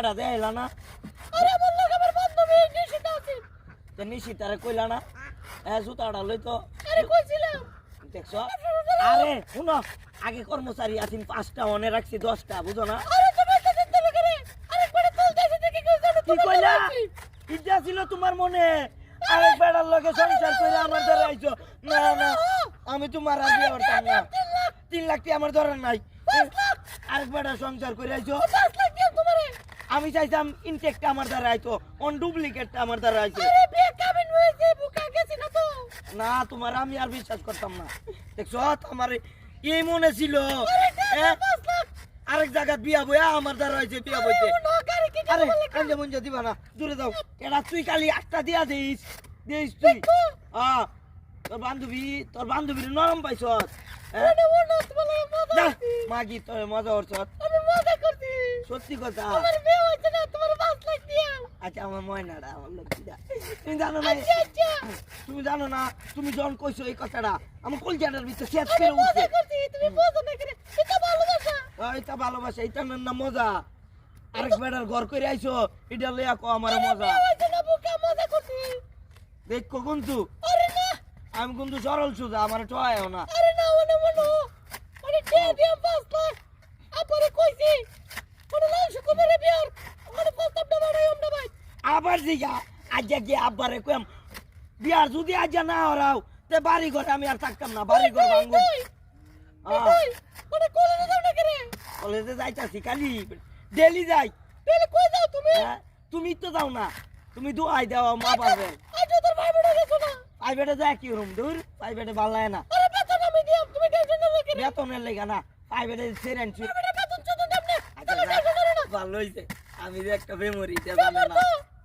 জুতাটা দেয়লা না। আরে আমার লোক আমার বান্ধবী নিশিত আছে। তো নিশি তারে কইলা না জুতাটা লই তো। আরে কইছিলাম। দেখছ? আরে শুনো আগে কর্মচারী আছেন পাঁচটা মনে রাখছি দশটা বুঝো না? কি কইলা? ইচ্ছা ছিল তোমার মনে? আরেক বেড়ার লগে সংসার করে আমার ধরে আইছো। না না আমি তোমার আর বিয়ে করতাম না। তিন লাখ। আমার ধরার নাই? আরেক বেড়ার সংসার করে আইছো পাঁচ লাখ দিও তোমারে আমি চাইতাম ইনটেকটা আমার দ্বারা আইতো অন ডুপ্লিকেটটা আমার দ্বারা গেছি না তো? না তোমার আমি আর বিশ্বাস করতাম না। দেখছ আমার এই মনে ছিল? আরেক জায়গায় বিয়া বইয়া আমার দ্বারা হয়েছে বিয়া বইতে। আরে কাঞ্জা মঞ্জা দিবা না দূরে যাও। এটা তুই খালি আটটা দিয়া দিস দিস তুই। হ্যাঁ তোর বান্ধবী তোর বান্ধবীর নরম পাইছ তোমার। মাগি তোর মজা করছি সত্যি কথা। আমার বিয়ে হয়েছে না তোমার লাখ দিও আচ্ছা আমার ময়নাটা আমার লক্ষ্মীটা তুমি জানো না আচ্ছা আচ্ছা। তুমি জানো না তুমি যখন কইছো এই কথাটা আমার কলজাটার ভিতরে শেষ আমি করে উঠছে। তুমি বোঝো না করে এটা ভালোবাসা। এটা ভালোবাসা এটা না না মজা। আরেক বেড়ার ঘর করে আইছো এটা লইয়া কো আমার মজা। দেখো কিন্তু আরে না। আমি কিন্তু সরল সুজা আমার ঠয়াও না। আরে না ওনে মনো। আরে কে দিও পাঁচ লাখ আপরে কইছি আবার জিগা আজ গিয়ে আব্বারে কইম বিয়ার যদি আজ না হরাও তে বাড়ি ঘরে আমি আর থাকতাম না বাড়ি ঘর ভাঙবো। ভাই ওনে যাও না করে কলেজে যাইতাছি কালি ডেলি যাই। তাহলে কই যাও তুমি? হ্যাঁ, তুমি তো যাও না তুমি দোয়াই দেওয়া মা পারবে আজ তোর ভাই বড় গেছো না? প্রাইভেটে যায় কি রুম? দূর প্রাইভেটে ভালো লাগে না। আরে বেতন আমি দিয়াম তুমি টেনশন না করে বেতনের লেগা না প্রাইভেটে সেরেন আরে বেতন চোদন দাম না আচ্ছা, তুমি টেনশন করো না ভালো হইছে। আমি যে একটা মেমোরি এটা জানে না।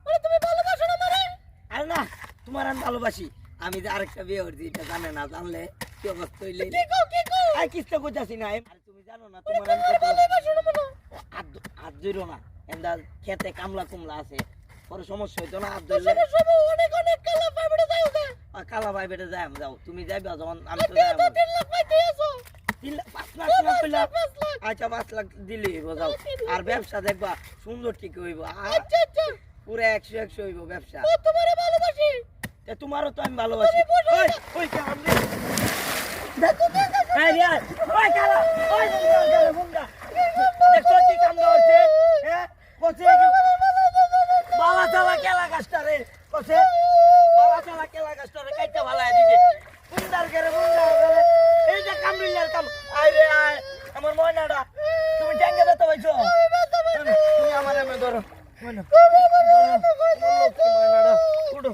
আরে তুমি ভালোবাসো না মারে। আরে না তোমার আমি ভালোবাসি। আমি যে আরেকটা বিয়ে করছি এটা জানে না জানলে কি অবস্থা হইলে? কি কও কি কও? আই কিস্তা কইতাছি না আরে তুমি জানো না আরে তোমার আমি ভালোবাসো না। মনো এন্দা খেতে কামলা কুমলা আছে। পরে সমস্যা হইতো না তো ধরলে অনেক অনেক কালা ভাই বড় যাও আর কালা বেটে যাই যাও। তুমি যাইবা যখন আমি তো যাই লাখ লাখ লাখ কইলা পাঁচ লাখ। আচ্ছা পাঁচ লাখ দিলে হইব যাও। আর ব্যবসা দেখবা সুন্দর ঠিক হইব। আচ্ছা আচ্ছা। পুরো একশো একশো হইব ব্যবসা। তোমারে ভালোবাসি। তোমারও তো আমি ভালোবাসি। ওই ওই কেমন দেখো দেখো এই রিয়াজ ওই কালা ওই কালা মুন্ডা। দেখছ কি কাম করছে হ্যাঁ কছে বাবা চালা কেলা গাছটা রে। কছে এটা তুমি ট্যাঙ্গে ব্যথা পাইছো তুমি আমার এমনি ধরো উঠো